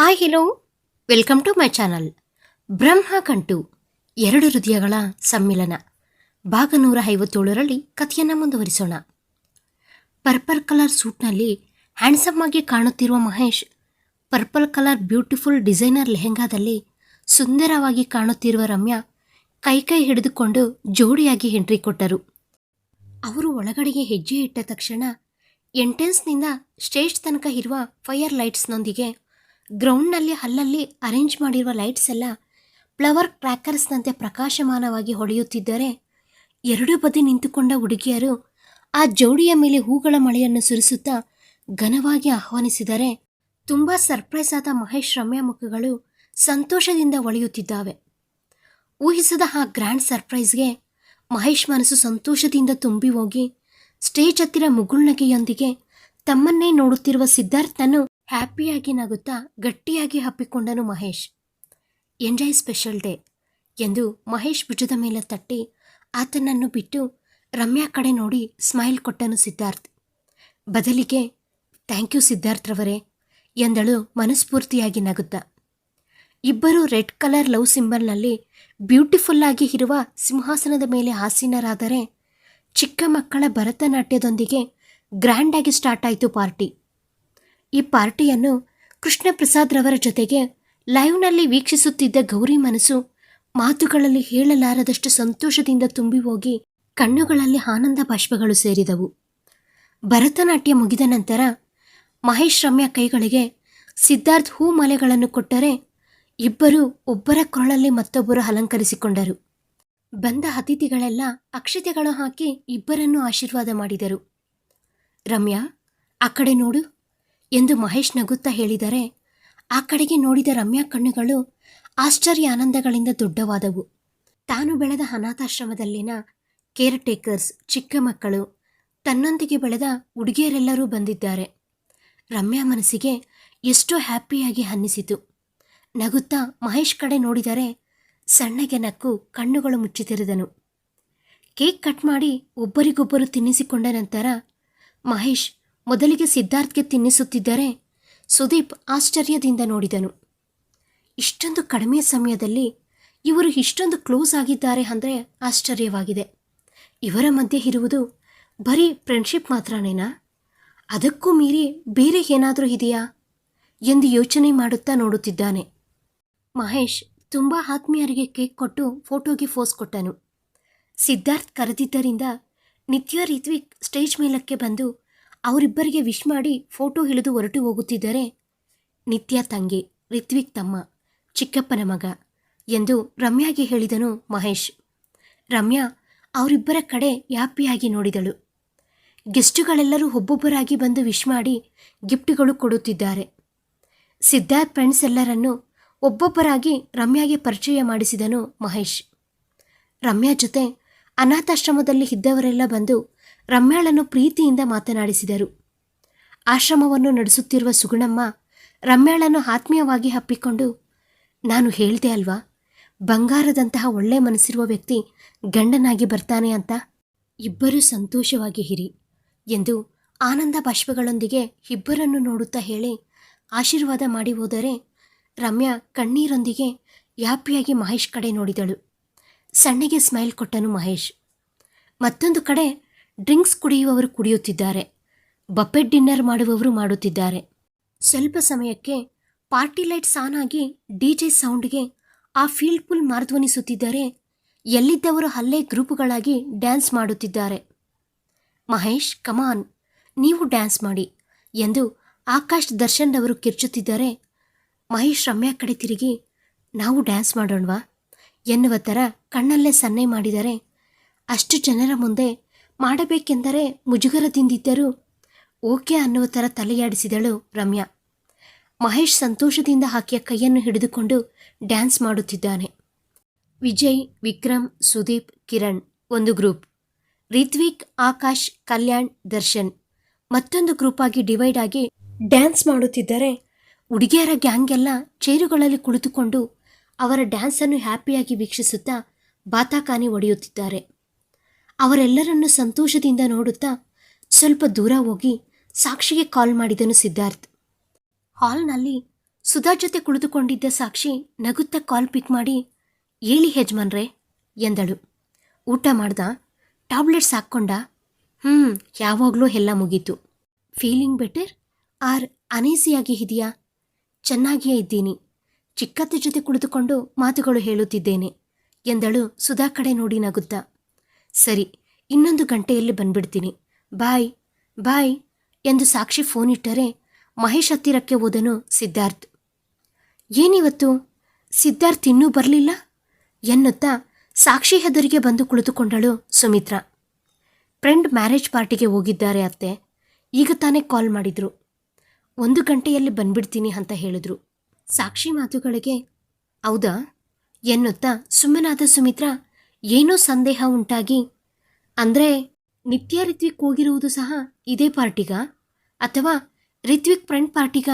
Hi hello welcome to my channel Brahmagantu ಎರಡು ಹೃದಯಗಳ ಸಮ್ಮಿಲನ. ಭಾಗ ನೂರ ಐವತ್ತೇಳರಲ್ಲಿ ಕಥೆಯನ್ನು ಮುಂದುವರಿಸೋಣ. ಪರ್ಪಲ್ ಕಲರ್ ಸೂಟ್ನಲ್ಲಿ ಹ್ಯಾಂಡ್ಸಮ್ ಆಗಿ ಕಾಣುತ್ತಿರುವ Mahesh, purple colour beautiful designer ಲೆಹೆಂಗಾದಲ್ಲಿ ಸುಂದರವಾಗಿ ಕಾಣುತ್ತಿರುವ ರಮ್ಯಾ ಕೈ ಕೈ ಹಿಡಿದುಕೊಂಡು ಜೋಡಿಯಾಗಿ ಎಂಟ್ರಿ ಕೊಟ್ಟರು. ಅವರು ಒಳಗಡೆಗೆ ಹೆಜ್ಜೆ ಇಟ್ಟ ತಕ್ಷಣ ಎಂಟ್ರೆನ್ಸ್ನಿಂದ ಸ್ಟೇಜ್ ತನಕ ಇರುವ ಫೈರ್ ಲೈಟ್ಸ್ನೊಂದಿಗೆ ಗ್ರೌಂಡ್ನಲ್ಲಿ ಅಲ್ಲಲ್ಲಿ ಅರೇಂಜ್ ಮಾಡಿರುವ ಲೈಟ್ಸ್ ಎಲ್ಲ ಫ್ಲವರ್ ಕ್ರ್ಯಾಕರ್ಸ್ನಂತೆ ಪ್ರಕಾಶಮಾನವಾಗಿ ಹೊಡೆಯುತ್ತಿದ್ದರೆ ಎರಡು ಬದಿ ನಿಂತುಕೊಂಡ ಹುಡುಗಿಯರು ಆ ಜೋಡಿಯ ಮೇಲೆ ಹೂಗಳ ಮಳೆಯನ್ನು ಸುರಿಸುತ್ತಾ ಘನವಾಗಿ ಆಹ್ವಾನಿಸಿದರೆ ತುಂಬ ಸರ್ಪ್ರೈಸ್ ಆದ ಮಹೇಶ್ ರಮ್ಯಾ ಮುಖಗಳು ಸಂತೋಷದಿಂದ ಒಳೆಯುತ್ತಿದ್ದಾವೆ. ಊಹಿಸದ ಆ ಗ್ರ್ಯಾಂಡ್ ಸರ್ಪ್ರೈಸ್ಗೆ ಮಹೇಶ್ ಮನಸ್ಸು ಸಂತೋಷದಿಂದ ತುಂಬಿ ಹೋಗಿ ಸ್ಟೇಜ್ ಹತ್ತಿರ ಮುಗುಳ್ನಗೆಯೊಂದಿಗೆ ತಮ್ಮನ್ನೇ ನೋಡುತ್ತಿರುವ ಸಿದ್ಧಾರ್ಥನನ್ನು ಹ್ಯಾಪಿಯಾಗಿ ನಗುತ್ತಾ ಗಟ್ಟಿಯಾಗಿ ಹಪ್ಪಿಕೊಂಡನು ಮಹೇಶ್. ಎಂಜಾಯ್ ಸ್ಪೆಷಲ್ ಡೇ ಎಂದು ಮಹೇಶ್ ಭುಜದ ಮೇಲೆ ತಟ್ಟಿ ಆತನನ್ನು ಬಿಟ್ಟು ರಮ್ಯಾ ಕಡೆ ನೋಡಿ ಸ್ಮೈಲ್ ಕೊಟ್ಟನು ಸಿದ್ಧಾರ್ಥ್. ಬದಲಿಗೆ ಥ್ಯಾಂಕ್ ಯು ಸಿದ್ಧಾರ್ಥ್ರವರೇ ಎಂದಳು ಮನಸ್ಫೂರ್ತಿಯಾಗಿ ನಗುತ್ತಾ. ಇಬ್ಬರು ರೆಡ್ ಕಲರ್ ಲವ್ ಸಿಂಬಲ್ನಲ್ಲಿ ಬ್ಯೂಟಿಫುಲ್ ಆಗಿ ಇರುವ ಸಿಂಹಾಸನದ ಮೇಲೆ ಆಸೀನರಾದರೆ ಚಿಕ್ಕ ಮಕ್ಕಳ ಭರತನಾಟ್ಯದೊಂದಿಗೆ ಗ್ರ್ಯಾಂಡಾಗಿ ಸ್ಟಾರ್ಟ್ ಆಯಿತು ಪಾರ್ಟಿ. ಈ ಪಾರ್ಟಿಯನ್ನು ಕೃಷ್ಣ ಪ್ರಸಾದ್ ರವರ ಜೊತೆಗೆ ಲೈವ್ನಲ್ಲಿ ವೀಕ್ಷಿಸುತ್ತಿದ್ದ ಗೌರಿ ಮನಸ್ಸು ಮಾತುಗಳಲ್ಲಿ ಹೇಳಲಾರದಷ್ಟು ಸಂತೋಷದಿಂದ ತುಂಬಿ ಹೋಗಿ ಕಣ್ಣುಗಳಲ್ಲಿ ಆನಂದ ಬಾಷ್ಪಗಳು ಸೇರಿದವು. ಭರತನಾಟ್ಯ ಮುಗಿದ ನಂತರ ಮಹೇಶ್ ರಮ್ಯ ಕೈಗಳಿಗೆ ಸಿದ್ಧಾರ್ಥ್ ಹೂ ಮಲೆಗಳನ್ನು ಕೊಟ್ಟರೆ ಇಬ್ಬರು ಒಬ್ಬರ ಕೊರಳಲ್ಲಿ ಮತ್ತೊಬ್ಬರು ಅಲಂಕರಿಸಿಕೊಂಡರು. ಬಂದ ಅತಿಥಿಗಳೆಲ್ಲ ಅಕ್ಷತೆಗಳು ಹಾಕಿ ಇಬ್ಬರನ್ನು ಆಶೀರ್ವಾದ ಮಾಡಿದರು. ರಮ್ಯಾ, ಆ ಕಡೆ ನೋಡು. ಎಂದು ಮಹೇಶ್ ನಗುತ್ತಾ ಹೇಳಿದರೆ, ಆ ಕಡೆಗೆ ನೋಡಿದ ರಮ್ಯಾ ಕಣ್ಣುಗಳು ಆಶ್ಚರ್ಯ ಆನಂದಗಳಿಂದ ದೊಡ್ಡವಾದವು. ತಾನು ಬೆಳೆದ ಅನಾಥಾಶ್ರಮದಲ್ಲಿನ ಕೇರ್ ಟೇಕರ್ಸ್ ಚಿಕ್ಕ ಮಕ್ಕಳು, ತನ್ನೊಂದಿಗೆ ಬೆಳೆದ ಹುಡುಗಿಯರೆಲ್ಲರೂ ಬಂದಿದ್ದಾರೆ. ರಮ್ಯಾ ಮನಸ್ಸಿಗೆ ಎಷ್ಟೋ ಹ್ಯಾಪಿಯಾಗಿ ಅನ್ನಿಸಿತು. ನಗುತ್ತಾ ಮಹೇಶ್ ಕಡೆ ನೋಡಿದರೆ ಸಣ್ಣಗೆ ನಕ್ಕು ಕಣ್ಣುಗಳು ಮುಚ್ಚಿತಿರಿದನು. ಕೇಕ್ ಕಟ್ ಮಾಡಿ ಒಬ್ಬರಿಗೊಬ್ಬರು ತಿನ್ನಿಸಿಕೊಂಡ ನಂತರ ಮಹೇಶ್ ಮೊದಲಿಗೆ ಸಿದ್ಧಾರ್ಥ್ಗೆ ತಿನ್ನಿಸುತ್ತಿದ್ದರೆ ಸುದೀಪ್ ಆಶ್ಚರ್ಯದಿಂದ ನೋಡಿದನು. ಇಷ್ಟೊಂದು ಕಡಿಮೆ ಸಮಯದಲ್ಲಿ ಇವರು ಇಷ್ಟೊಂದು ಕ್ಲೋಸ್ ಆಗಿದ್ದಾರೆ ಅಂದರೆ ಆಶ್ಚರ್ಯವಾಗಿದೆ. ಇವರ ಮಧ್ಯೆ ಇರುವುದು ಬರೀ ಫ್ರೆಂಡ್ಶಿಪ್ ಮಾತ್ರನೇನಾ? ಅದಕ್ಕೂ ಮೀರಿ ಬೇರೆ ಏನಾದರೂ ಇದೆಯಾ? ಎಂದು ಯೋಚನೆ ಮಾಡುತ್ತಾ ನೋಡುತ್ತಿದ್ದಾನೆ. ಮಹೇಶ್ ತುಂಬ ಆತ್ಮೀಯರಿಗೆ ಕೇಕ್ ಕೊಟ್ಟು ಫೋಟೋಗೆ ಫೋಸ್ ಕೊಟ್ಟನು. ಸಿದ್ಧಾರ್ಥ್ ಕರೆದಿದ್ದರಿಂದ ನಿತ್ಯ ರಿತ್ವಿಕ್ ಸ್ಟೇಜ್ ಮೇಲಕ್ಕೆ ಬಂದು ಅವರಿಬ್ಬರಿಗೆ ವಿಶ್ ಮಾಡಿ ಫೋಟೋ ಹಿಡಿದು ಹೊರಟು ಹೋಗುತ್ತಿದ್ದರೆ. ನಿತ್ಯ ತಂಗಿ, ರಿತ್ವಿಕ್ ತಮ್ಮ, ಚಿಕ್ಕಪ್ಪನ ಮಗ ಎಂದು ರಮ್ಯಾಗೆ ಹೇಳಿದನು ಮಹೇಶ್. ರಮ್ಯಾ ಅವರಿಬ್ಬರ ಕಡೆ ಯಾಪಿಯಾಗಿ ನೋಡಿದಳು. ಗೆಸ್ಟುಗಳೆಲ್ಲರೂ ಒಬ್ಬೊಬ್ಬರಾಗಿ ಬಂದು ವಿಶ್ ಮಾಡಿ ಗಿಫ್ಟ್ಗಳು ಕೊಡುತ್ತಿದ್ದಾರೆ. ಸಿದ್ಧಾರ್ಥ್ ಫ್ರೆಂಡ್ಸ್ ಎಲ್ಲರನ್ನು ಒಬ್ಬೊಬ್ಬರಾಗಿ ರಮ್ಯಾಗೆ ಪರಿಚಯ ಮಾಡಿಸಿದನು ಮಹೇಶ್. ರಮ್ಯಾ ಜೊತೆ ಅನಾಥಾಶ್ರಮದಲ್ಲಿ ಇದ್ದವರೆಲ್ಲ ಬಂದು ರಮ್ಯಾಳನ್ನು ಪ್ರೀತಿಯಿಂದ ಮಾತನಾಡಿಸಿದರು. ಆಶ್ರಮವನ್ನು ನಡೆಸುತ್ತಿರುವ ಸುಗುಣಮ್ಮ ರಮ್ಯಾಳನ್ನು ಆತ್ಮೀಯವಾಗಿ ಹಪ್ಪಿಕೊಂಡು ನಾನು ಹೇಳಿದೆ ಅಲ್ವಾ, ಬಂಗಾರದಂತಹ ಒಳ್ಳೆ ಮನಸ್ಸಿರುವ ವ್ಯಕ್ತಿ ಗಂಡನಾಗಿ ಬರ್ತಾನೆ ಅಂತ ಇಬ್ಬರೂ ಸಂತೋಷವಾಗಿ ಹಿರಿ ಎಂದು ಆನಂದ ಬಾಷ್ಪಗಳೊಂದಿಗೆ ಇಬ್ಬರನ್ನು ನೋಡುತ್ತಾ ಹೇಳಿ ಆಶೀರ್ವಾದ ಮಾಡಿ ಹೋದರೆ ರಮ್ಯಾ ಕಣ್ಣೀರೊಂದಿಗೆ ಯಾಪಿಯಾಗಿ ಮಹೇಶ್ ಕಡೆ ನೋಡಿದಳು. ಸಣ್ಣಗೆ ಸ್ಮೈಲ್ ಕೊಟ್ಟನು ಮಹೇಶ್. ಮತ್ತೊಂದು ಕಡೆ ಡ್ರಿಂಕ್ಸ್ ಕುಡಿಯುವವರು ಕುಡಿಯುತ್ತಿದ್ದಾರೆ. ಬಫೆಟ್ ಡಿನ್ನರ್ ಮಾಡುವವರು ಮಾಡುತ್ತಿದ್ದಾರೆ. ಸ್ವಲ್ಪ ಸಮಯಕ್ಕೆ ಪಾರ್ಟಿ ಲೈಟ್ಸ್ ಆನ್ ಆಗಿ ಡಿಜೆ ಸೌಂಡ್ಗೆ ಆ ಫೀಲ್ಡ್ ಫುಲ್ ಮಾರ್ಧ್ವನಿಸುತ್ತಿದ್ದರೆ ಎಲ್ಲಿದ್ದವರು ಅಲ್ಲೇ ಗ್ರೂಪ್ಗಳಾಗಿ ಡ್ಯಾನ್ಸ್ ಮಾಡುತ್ತಿದ್ದಾರೆ. ಮಹೇಶ್ ಕಮಾನ್ ನೀವು ಡ್ಯಾನ್ಸ್ ಮಾಡಿ ಎಂದು ಆಕಾಶ್ ದರ್ಶನ್ ಅವರು ಕಿರ್ಚುತ್ತಿದ್ದರೆ ಮಹೇಶ್ ರಮ್ಯಾ ಕಡೆ ತಿರುಗಿ, ನಾವು ಡ್ಯಾನ್ಸ್ ಮಾಡೋಣವಾ ಎನ್ನುವ ಥರ ಕಣ್ಣಲ್ಲೇ ಸನ್ನೆ ಮಾಡಿದರೆ ಅಷ್ಟು ಜನರ ಮುಂದೆ ಮಾಡಬೇಕೆಂದರೆ ಮುಜುಗರದಿಂದಿದ್ದರು ಓಕೆ ಅನ್ನುವ ಥರ ತಲೆಯಾಡಿಸಿದಳು ರಮ್ಯಾ. ಮಹೇಶ್ ಸಂತೋಷದಿಂದ ಹಾಕಿಯ ಕೈಯನ್ನು ಹಿಡಿದುಕೊಂಡು ಡ್ಯಾನ್ಸ್ ಮಾಡುತ್ತಿದ್ದಾನೆ. ವಿಜಯ್, ವಿಕ್ರಮ್, ಸುದೀಪ್, ಕಿರಣ್, ಒಂದು ಗ್ರೂಪ್. ರಿತ್ವಿಕ್, ಆಕಾಶ್, ಕಲ್ಯಾಣ್, ದರ್ಶನ್. ಮತ್ತೊಂದು ಗ್ರೂಪಾಗಿ ಡಿವೈಡ್ ಆಗಿ ಡ್ಯಾನ್ಸ್ ಮಾಡುತ್ತಿದ್ದರೆ ಹುಡುಗಿಯರ ಗ್ಯಾಂಗ್ ಎಲ್ಲ ಚೇರುಗಳಲ್ಲಿ ಕುಳಿತುಕೊಂಡು ಅವರ ಡ್ಯಾನ್ಸನ್ನು ಹ್ಯಾಪಿಯಾಗಿ ವೀಕ್ಷಿಸುತ್ತಾ ಬಾತಾಕಾನಿ ಒಡೆಯುತ್ತಿದ್ದಾರೆ. ಅವರೆಲ್ಲರನ್ನು ಸಂತೋಷದಿಂದ ನೋಡುತ್ತಾ ಸ್ವಲ್ಪ ದೂರ ಹೋಗಿ ಸಾಕ್ಷಿಗೆ ಕಾಲ್ ಮಾಡಿದನು ಸಿದ್ಧಾರ್ಥ್. ಹಾಲ್ನಲ್ಲಿ ಸುಧಾ ಜೊತೆ ಕುಳಿತುಕೊಂಡಿದ್ದ ಸಾಕ್ಷಿ ನಗುತ್ತಾ ಕಾಲ್ ಪಿಕ್ ಮಾಡಿ ಹೇಳಿ ಹೆಜ್ಮನ್ರೆ ಎಂದಳು. ಊಟ ಮಾಡ್ದ? ಟ್ಯಾಬ್ಲೆಟ್ಸ್ ಹಾಕ್ಕೊಂಡ? ಹ್ಞೂ ಯಾವಾಗಲೂ ಎಲ್ಲ ಮುಗೀತು. Feeling better? ಆರ್ ಅನೇಸಿಯಾಗಿ ಇದೆಯಾ? ಚೆನ್ನಾಗಿಯೇ ಇದ್ದೀನಿ. ಚಿಕ್ಕತ್ತ ಜೊತೆ ಕುಳಿತುಕೊಂಡು ಮಾತುಗಳು ಹೇಳುತ್ತಿದ್ದೇನೆ, ಎಂದಳು ಸುಧಾ ಕಡೆ ನೋಡಿ ನಗುತ್ತಾ. ಸರಿ, ಇನ್ನೊಂದು ಗಂಟೆಯಲ್ಲಿ ಬಂದ್ಬಿಡ್ತೀನಿ. ಬಾಯ್ ಬಾಯ್ ಎಂದು ಸಾಕ್ಷಿ ಫೋನ್ ಇಟ್ಟರೆ ಮಹೇಶ್ ಹತ್ತಿರಕ್ಕೆ ಹೋದನು ಸಿದ್ಧಾರ್ಥ್. ಏನಿವತ್ತು? ಸಿದ್ಧಾರ್ಥ್ ಇನ್ನೂ ಬರಲಿಲ್ಲ? ಎನ್ನುತ್ತಾ ಸಾಕ್ಷಿ ಹೆದರಿಗೆ ಬಂದು ಕುಳಿತುಕೊಂಡಳು ಸುಮಿತ್ರಾ. ಫ್ರೆಂಡ್ ಮ್ಯಾರೇಜ್ ಪಾರ್ಟಿಗೆ ಹೋಗಿದ್ದಾರೆ ಅತ್ತೆ. ಈಗ ತಾನೇ ಕಾಲ್ ಮಾಡಿದ್ರು. ಒಂದು ಗಂಟೆಯಲ್ಲಿ ಬಂದ್ಬಿಡ್ತೀನಿ ಅಂತ ಹೇಳಿದ್ರು. ಸಾಕ್ಷಿ ಮಾತುಗಳಿಗೆ, ಹೌದಾ? ಎನ್ನುತ್ತಾ ಸುಮ್ಮನಾದ ಸುಮಿತ್ರಾ ಏನೋ ಸಂದೇಹ ಉಂಟಾಗಿ, ಅಂದರೆ ನಿತ್ಯ ರಿತ್ವಿಕ್ ಹೋಗಿರುವುದು ಸಹ ಇದೇ ಪಾರ್ಟಿಗ? ಅಥವಾ ರಿತ್ವಿಕ್ ಫ್ರೆಂಡ್ ಪಾರ್ಟಿಗ?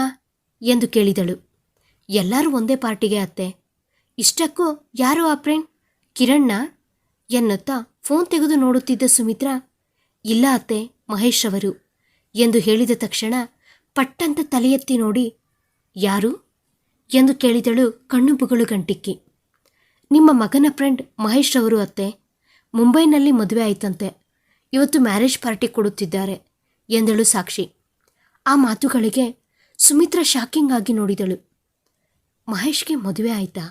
ಎಂದು ಕೇಳಿದಳು. ಎಲ್ಲರೂ ಒಂದೇ ಪಾರ್ಟಿಗೆ ಅತ್ತೆ. ಇಷ್ಟಕ್ಕೂ ಯಾರು ಆ ಫ್ರೆಂಡ್? ಕಿರಣ್ಣ? ಎನ್ನುತ್ತಾ ಫೋನ್ ತೆಗೆದು ನೋಡುತ್ತಿದ್ದ ಸುಮಿತ್ರಾ, ಇಲ್ಲ ಅತ್ತೆ, ಮಹೇಶ್ ಅವರು ಎಂದು ಹೇಳಿದ ತಕ್ಷಣ ಪಟ್ಟಂತ ತಲೆಯೆತ್ತಿ ನೋಡಿ, ಯಾರು? ಎಂದು ಕೇಳಿದಳು ಕಣ್ಣು ಬುಗಳು ಗಂಟಿಕ್ಕಿ. ನಿಮ್ಮ ಮಗನ ಫ್ರೆಂಡ್ ಮಹೇಶ್ ಅವರು ಅತ್ತೆ. ಮುಂಬೈನಲ್ಲಿ ಮದುವೆ ಆಯ್ತಂತೆ. ಇವತ್ತು ಮ್ಯಾರೇಜ್ ಪಾರ್ಟಿ ಕೊಡುತ್ತಿದ್ದಾರೆ ಎಂದಳು ಸಾಕ್ಷಿ. ಆ ಮಾತುಗಳಿಗೆ ಸುಮಿತ್ರಾ ಶಾಕಿಂಗ್ ಆಗಿ ನೋಡಿದಳು. ಮಹೇಶ್ಗೆ ಮದುವೆ ಆಯ್ತಾ?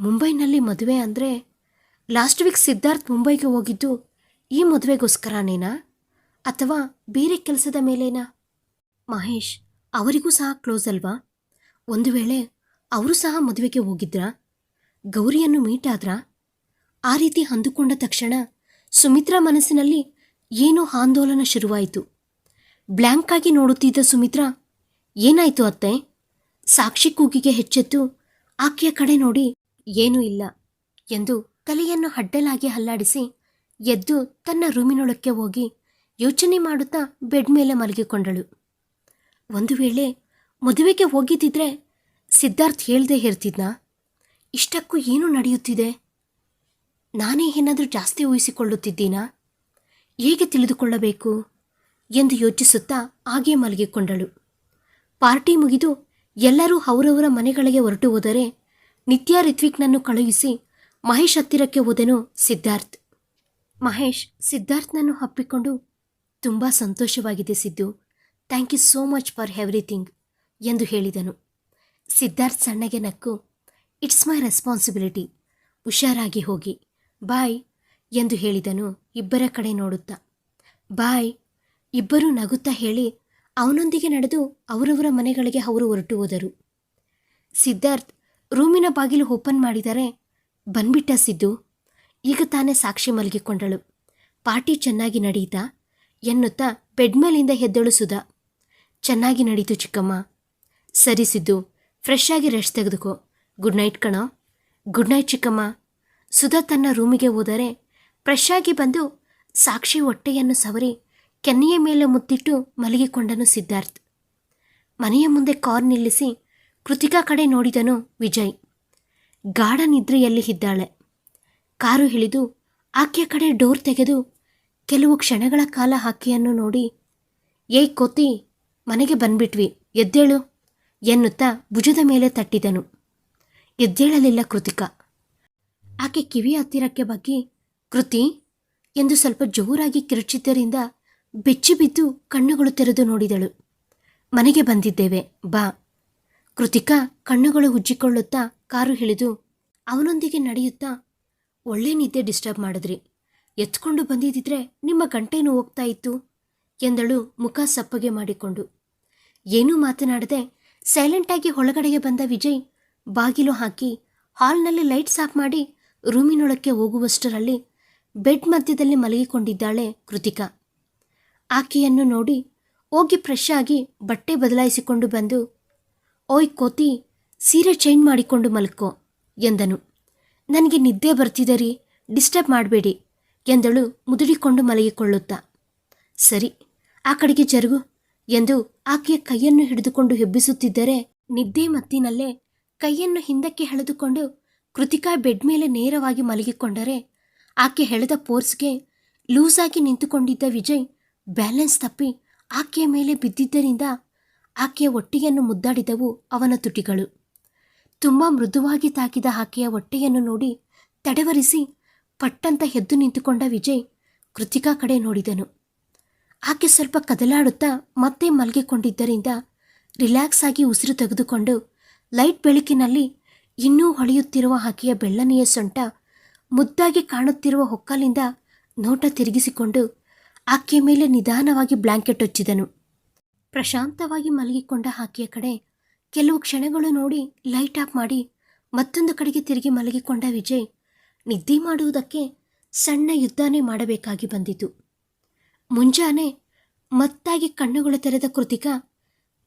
ಮುಂಬೈನಲ್ಲಿ ಮದುವೆ ಅಂದರೆ ಲಾಸ್ಟ್ ವೀಕ್ ಸಿದ್ಧಾರ್ಥ್ ಮುಂಬೈಗೆ ಹೋಗಿದ್ದು ಈ ಮದುವೆಗೋಸ್ಕರನೇನಾ? ಅಥವಾ ಬೇರೆ ಕೆಲಸದ ಮೇಲೇನಾ? ಮಹೇಶ್, ಅವರಿಗೂ ಸಹ ಕ್ಲೋಸ್ ಅಲ್ವಾ? ಒಂದು ವೇಳೆ ಅವರು ಸಹ ಮದುವೆಗೆ ಹೋಗಿದ್ರಾ? ಗೌರಿಯನ್ನು ಮೀಟ್ ಆದ್ರಾ ಆ ರೀತಿ ಅಂದುಕೊಂಡ ತಕ್ಷಣ ಸುಮಿತ್ರಾ ಮನಸ್ಸಿನಲ್ಲಿ ಏನೋ ಆಂದೋಲನ ಶುರುವಾಯಿತು. ಬ್ಲ್ಯಾಂಕ್ ಆಗಿ ನೋಡುತ್ತಿದ್ದ ಸುಮಿತ್ರಾ, ಏನಾಯ್ತು ಅತ್ತೆ? ಸಾಕ್ಷಿ ಕೂಗಿಗೆ ಹೆಚ್ಚೆತ್ತು, ಆಕೆಯ ಕಡೆ ನೋಡಿ, ಏನೂ ಇಲ್ಲ ಎಂದು ತಲೆಯನ್ನು ಅಡ್ಡಲಾಗಿ ಹಲ್ಲಾಡಿಸಿ ಎದ್ದು ತನ್ನ ರೂಮಿನೊಳಕ್ಕೆ ಹೋಗಿ ಯೋಚನೆ ಮಾಡುತ್ತಾ ಬೆಡ್ ಮೇಲೆ ಮಲಗಿಕೊಂಡಳು. ಒಂದು ವೇಳೆ ಮದುವೆಗೆ ಹೋಗಿದ್ದಿದ್ರೆ ಸಿದ್ಧಾರ್ಥ್ ಹೇಳ್ದೇ ಇರ್ತಿದ್ನಾ? ಇಷ್ಟಕ್ಕೂ ಏನು ನಡೆಯುತ್ತಿದೆ? ನಾನೇ ಏನಾದರೂ ಜಾಸ್ತಿ ಊಹಿಸಿಕೊಳ್ಳುತ್ತಿದ್ದೀನಾ? ಹೇಗೆ ತಿಳಿದುಕೊಳ್ಳಬೇಕು? ಎಂದು ಯೋಚಿಸುತ್ತಾ ಹಾಗೆ ಮಲಗಿಕೊಂಡಳು. ಪಾರ್ಟಿ ಮುಗಿದು ಎಲ್ಲರೂ ಅವರವರ ಮನೆಗಳಿಗೆ ಹೊರಟು ಹೋದರೆ ನಿತ್ಯ ರಿತ್ವಿಕ್ನನ್ನು ಕಳುಹಿಸಿ ಮಹೇಶ್ ಹತ್ತಿರಕ್ಕೆ ಹೋದೆನು ಸಿದ್ಧಾರ್ಥ್. ಮಹೇಶ್ ಸಿದ್ಧಾರ್ಥ್ನನ್ನು ಹಪ್ಪಿಕೊಂಡು ತುಂಬ ಸಂತೋಷವಾಗಿದೆ Siddu. Thank you so much for everything ಎಂದು ಹೇಳಿದನು. ಸಿದ್ಧಾರ್ಥ್ ಸಣ್ಣಗೆ ನಕ್ಕು ಇಟ್ಸ್ ಮೈ ರೆಸ್ಪಾನ್ಸಿಬಿಲಿಟಿ ಹುಷಾರಾಗಿ ಹೋಗಿ, ಬಾಯ್, ಎಂದು ಹೇಳಿದನು ಇಬ್ಬರ ಕಡೆ ನೋಡುತ್ತಾ. ಬಾಯ್, ಇಬ್ಬರೂ ನಗುತ್ತಾ ಹೇಳಿ ಅವನೊಂದಿಗೆ ನಡೆದು ಅವರವರ ಮನೆಗಳಿಗೆ ಅವರು ಹೊರಟು ಹೋದರು. ಸಿದ್ಧಾರ್ಥ್ ರೂಮಿನ ಬಾಗಿಲು ಓಪನ್ ಮಾಡಿದರೆ ಬಂದ್ಬಿಟ್ಟ ಸಿದ್ದು. ಈಗ ತಾನೇ ಸಾಕ್ಷಿ ಮಲಗಿಕೊಂಡಳು. ಪಾರ್ಟಿ ಚೆನ್ನಾಗಿ ನಡೀತಾ? ಎನ್ನುತ್ತಾ ಬೆಡ್ ಮೇಲಿಂದ ಹೆದ್ದಳು ಸುಧಾ. ಚೆನ್ನಾಗಿ ನಡೀತು ಚಿಕ್ಕಮ್ಮ. ಸರಿ ಸಿದ್ದು, ಫ್ರೆಶ್ ಆಗಿ ರೆಸ್ಟ್ ತೆಗೆದುಕೋ. ಗುಡ್ ನೈಟ್ ಕಣ. ಗುಡ್ ನೈಟ್ ಚಿಕ್ಕಮ್ಮ. ಸುಧಾ ತನ್ನ ರೂಮಿಗೆ ಹೋದರೆ ಫ್ರೆಶ್ ಬಂದು ಸಾಕ್ಷಿ ಹೊಟ್ಟೆಯನ್ನು ಸವರಿ ಕೆನ್ನೆಯ ಮೇಲೆ ಮುತ್ತಿಟ್ಟು ಮಲಗಿಕೊಂಡನು ಸಿದ್ಧಾರ್ಥ್. ಮನೆಯ ಮುಂದೆ ಕಾರ್ ನಿಲ್ಲಿಸಿ ಕೃತಿಕಾ ಕಡೆ ನೋಡಿದನು ವಿಜಯ್. ಗಾಢ ನಿದ್ರೆಯಲ್ಲಿ ಇದ್ದಾಳೆ. ಕಾರು ಇಳಿದು ಆಕೆಯ ಕಡೆ ಡೋರ್ ತೆಗೆದು ಕೆಲವು ಕ್ಷಣಗಳ ಕಾಲ ಆಕೆಯನ್ನು ನೋಡಿ, ಏಯ್ ಕೋತಿ, ಮನೆಗೆ ಬಂದ್ಬಿಟ್ವಿ. ಎದ್ದೇಳು, ಎನ್ನುತ್ತಾ ಭುಜದ ಮೇಲೆ ತಟ್ಟಿದನು. ಎದ್ದೇಳಲಿಲ್ಲ ಕೃತಿಕಾ. ಆಕೆ ಕಿವಿ ಹತ್ತಿರಕ್ಕೆ ಬಗ್ಗಿ, ಕೃತಿ, ಎಂದು ಸ್ವಲ್ಪ ಜೋರಾಗಿ ಕಿರುಚಿದ್ದರಿಂದ ಬೆಚ್ಚಿಬಿದ್ದು ಕಣ್ಣುಗಳು ತೆರೆದು ನೋಡಿದಳು. ಮನೆಗೆ ಬಂದಿದ್ದೇವೆ, ಬಾ. ಕೃತಿಕಾ ಕಣ್ಣುಗಳು ಉಜ್ಜಿಕೊಳ್ಳುತ್ತಾ ಕಾರು ಹಿಡಿದು ಅವನೊಂದಿಗೆ ನಡೆಯುತ್ತಾ ಒಳ್ಳೆ ನಿದ್ದೆ ಡಿಸ್ಟರ್ಬ್ ಮಾಡಿದ್ರಿ. ಎತ್ಕೊಂಡು ಬಂದಿದ್ದಿದ್ರೆ ನಿಮ್ಮ ಗಂಟೇನು ಹೋಗ್ತಾ ಇತ್ತು? ಎಂದಳು ಮುಖ ಸಪ್ಪಗೆ ಮಾಡಿಕೊಂಡು. ಏನೂ ಮಾತನಾಡದೆ ಸೈಲೆಂಟಾಗಿ ಒಳಗಡೆಗೆ ಬಂದ ವಿಜಯ್ ಬಾಗಿಲು ಹಾಕಿ ಹಾಲ್ನಲ್ಲಿ ಲೈಟ್ಸ್ ಆಫ್ ಮಾಡಿ ರೂಮಿನೊಳಕ್ಕೆ ಹೋಗುವಷ್ಟರಲ್ಲಿ ಬೆಡ್ ಮಧ್ಯದಲ್ಲಿ ಮಲಗಿಕೊಂಡಿದ್ದಾಳೆ ಕೃತಿಕಾ. ಆಕೆಯನ್ನು ನೋಡಿ ಹೋಗಿ ಫ್ರೆಶ್ ಆಗಿ ಬಟ್ಟೆ ಬದಲಾಯಿಸಿಕೊಂಡು ಬಂದು, ಓಯ್ ಕೋತಿ, ಸೀರೆ ಚೇಂಜ್ ಮಾಡಿಕೊಂಡು ಮಲ್ಕೋ, ಎಂದನು. ನನಗೆ ನಿದ್ದೆ ಬರ್ತಿದೆ ರೀ, ಡಿಸ್ಟರ್ಬ್ ಮಾಡಬೇಡಿ, ಎಂದಳು ಮುದುಡಿಕೊಂಡು ಮಲಗಿಕೊಳ್ಳುತ್ತಾ. ಸರಿ, ಆ ಕಡೆಗೆ ಜರುಗು, ಎಂದು ಆಕೆಯ ಕೈಯನ್ನು ಹಿಡಿದುಕೊಂಡು ಹೆಬ್ಬಿಸುತ್ತಿದ್ದರೆ ನಿದ್ದೆ ಮತ್ತಿನಲ್ಲೇ ಕೈಯನ್ನು ಹಿಂದಕ್ಕೆ ಎಳೆದುಕೊಂಡು ಕೃತಿಕಾ ಬೆಡ್ ಮೇಲೆ ನೇರವಾಗಿ ಮಲಗಿಕೊಂಡರೆ ಆಕೆ ಎಳೆದ ಪೋರ್ಸ್ಗೆ ಲೂಸಾಗಿ ನಿಂತುಕೊಂಡಿದ್ದ ವಿಜಯ್ ಬ್ಯಾಲೆನ್ಸ್ ತಪ್ಪಿ ಆಕೆಯ ಮೇಲೆ ಬಿದ್ದಿದ್ದರಿಂದ ಆಕೆಯ ಹೊಟ್ಟೆಯನ್ನು ಮುದ್ದಾಡಿದವು ಅವನ ತುಟಿಗಳು. ತುಂಬ ಮೃದುವಾಗಿ ತಾಕಿದ ಆಕೆಯ ಹೊಟ್ಟೆಯನ್ನು ನೋಡಿ ತಡವರಿಸಿ ಪಟ್ಟಂತ ಎದ್ದು ನಿಂತುಕೊಂಡ ವಿಜಯ್ ಕೃತಿಕಾ ಕಡೆ ನೋಡಿದನು. ಆಕೆ ಸ್ವಲ್ಪ ಕದಲಾಡುತ್ತಾ ಮತ್ತೆ ಮಲಗಿಕೊಂಡಿದ್ದರಿಂದ ರಿಲ್ಯಾಕ್ಸ್ ಆಗಿ ಉಸಿರು ತೆಗೆದುಕೊಂಡು ಲೈಟ್ ಬೆಳಕಿನಲ್ಲಿ ಇನ್ನೂ ಹೊಳೆಯುತ್ತಿರುವ ಆಕೆಯ ಬೆಳ್ಳನೆಯ ಸೊಂಟ ಮುದ್ದಾಗಿ ಕಾಣುತ್ತಿರುವ ಹೊಕ್ಕಲಿಂದ ನೋಟ ತಿರುಗಿಸಿಕೊಂಡು ಆಕೆಯ ಮೇಲೆ ನಿಧಾನವಾಗಿ ಬ್ಲ್ಯಾಂಕೆಟ್ ಹೊಚ್ಚಿದನು. ಪ್ರಶಾಂತವಾಗಿ ಮಲಗಿಕೊಂಡ ಆಕೆಯ ಕಡೆ ಕೆಲವು ಕ್ಷಣಗಳು ನೋಡಿ ಲೈಟ್ ಆಫ್ ಮಾಡಿ ಮತ್ತೊಂದು ಕಡೆಗೆ ತಿರುಗಿ ಮಲಗಿಕೊಂಡ ವಿಜಯ್ ನಿದ್ದೆ ಮಾಡುವುದಕ್ಕೆ ಸಣ್ಣ ಯುದ್ಧನೇ ಮಾಡಬೇಕಾಗಿ ಬಂದಿತು. ಮುಂಜಾನೆ ಮತ್ತಾಗಿ ಕಣ್ಣುಗಳು ತೆರೆದ ಕೃತಿಕ